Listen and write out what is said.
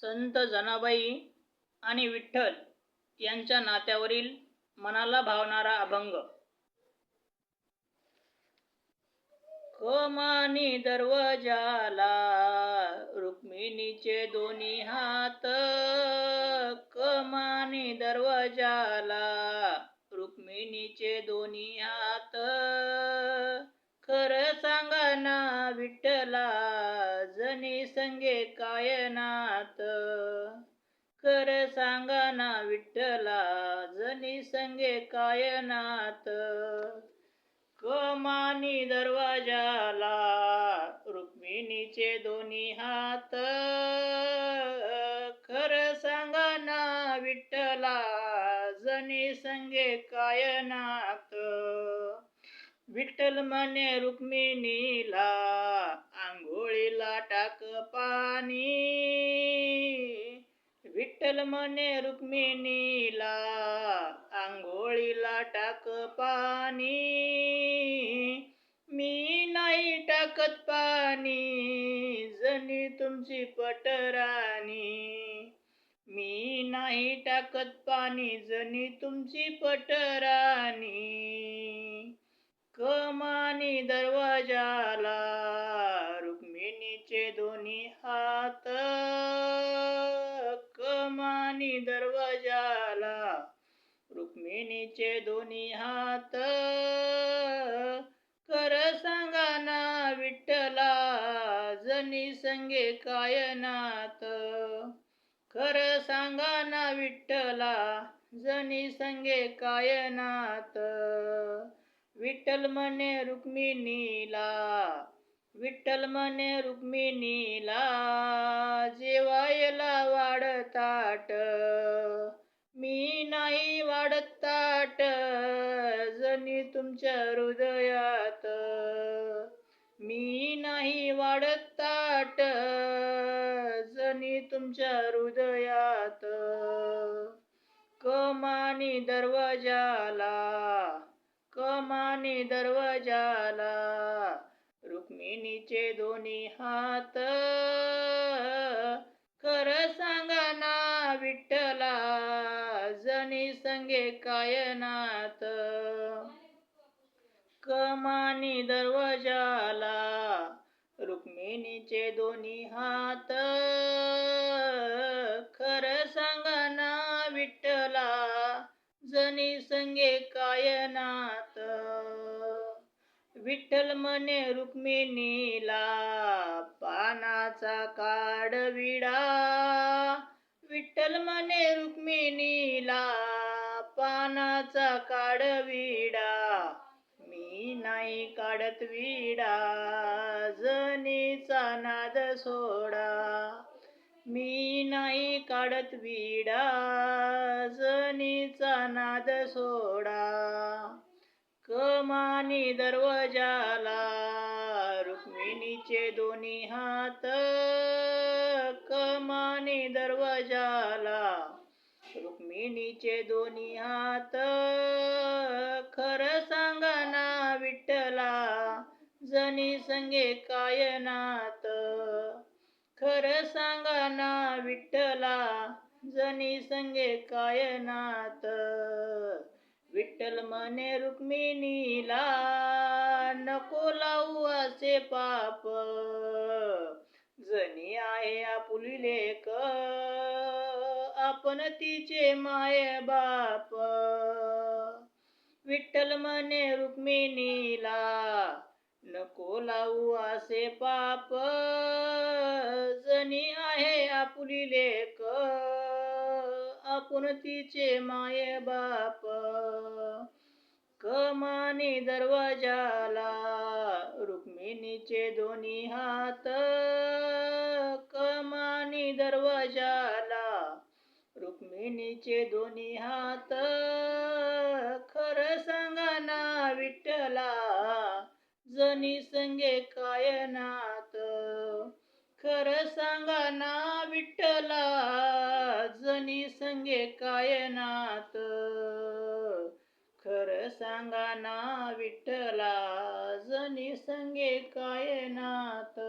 संत जनाबाई आणि विठ्ठल यांच्या नात्यावरील मनाला भावणारा अभंग. कमानी दरवाजाला रुक्मिणीचे दोन्ही हात. कमानी दरवाजाला रुक्मिणीचे दोन्ही हात. खरं सांगा ना विठ्ठला संगे काय नात? खरं सांगा विठ्ठला जनी संगे काय नात? कमानी दरवाजाला रुक्मिणीचे दोन्ही हात. खर सांगाना विठ्ठला जनी संगे काय नात? विठ्ठल म्हणे रुक्मिणीला आंघोळीला टाक पाणी. विठ्ठल म्हणे रुक्मिणीला आंघोळीला टाक पाणी. मी नाही टाकत पाणी जनी तुमची पटराणी. मी नाही टाकत पाणी जणी तुमची पटराणी. आणि दरवाजाला रुक्मिणीचे दोन्ही हात. कमानी दरवाजाला रुक्मिणीचे दोन्ही हात. कर सांगा ना विठ्ठला जनी संगे काय नात? खर सांगा ना विठ्ठला जनी संगे काय नात? विठ्ठल म्हणे रुक्मिणीला. विठ्ठल म्हणे रुक्मिणीला. जेवायला वाढताट मी नाही वाढताट जनी तुमच्या हृदयात. मी नाही वाढत ताट जनी तुमच्या हृदयात. कमानी दरवाजाला. कमानी दरवाजाला. रुक्मिणीचे दोन्ही हात. खर सांगा ना विठ्ठला जनी संगे काय नात? कमानी दरवाजाला. रुक्मिणीचे दोन्ही हात. जनी संगे काय नात विठ्ठल मने रुक्मिणीला पानाचा काढ विडा. विठ्ठल मने रुक्मिणीला पानाचा काढ विडा. मी नाही काढत विडा जनीचा नाद सोडा. मी नाही काढत विडा जनीचा नाद सोडा. कमानी दरवाजाला रुक्मिणीचे दोन्ही हात. कमानी दरवाजाला रुक्मिणीचे दोन्ही हात. खर सांगा ना विठ्ठला जनी संगे काय नात? खर सांगा ना विठ्ठला जनी संगे काय नात? विठ्ठल म्हणे रुक्मिणीला नको लावू असे पाप. जनी आहे आपुली लेक आपण तिचे माय बाप. विठ्ठल म्हणे रुक्मिणीला नको लावू असे पाप. जनी आहे आपुली लेक आपण तिचे माये बाप. कमानी दरवाजाला रुक्मिणीचे दोन्ही हात. कमानी दरवाजाला रुक्मिणीचे दोन्ही हात. खरं सांगा ना विठ्ठला जनी संगे काय नात खर सांगा ना विठ्ठला जनी संगे काय नात खर सांगा ना विठ्ठला जनी संगे काय नात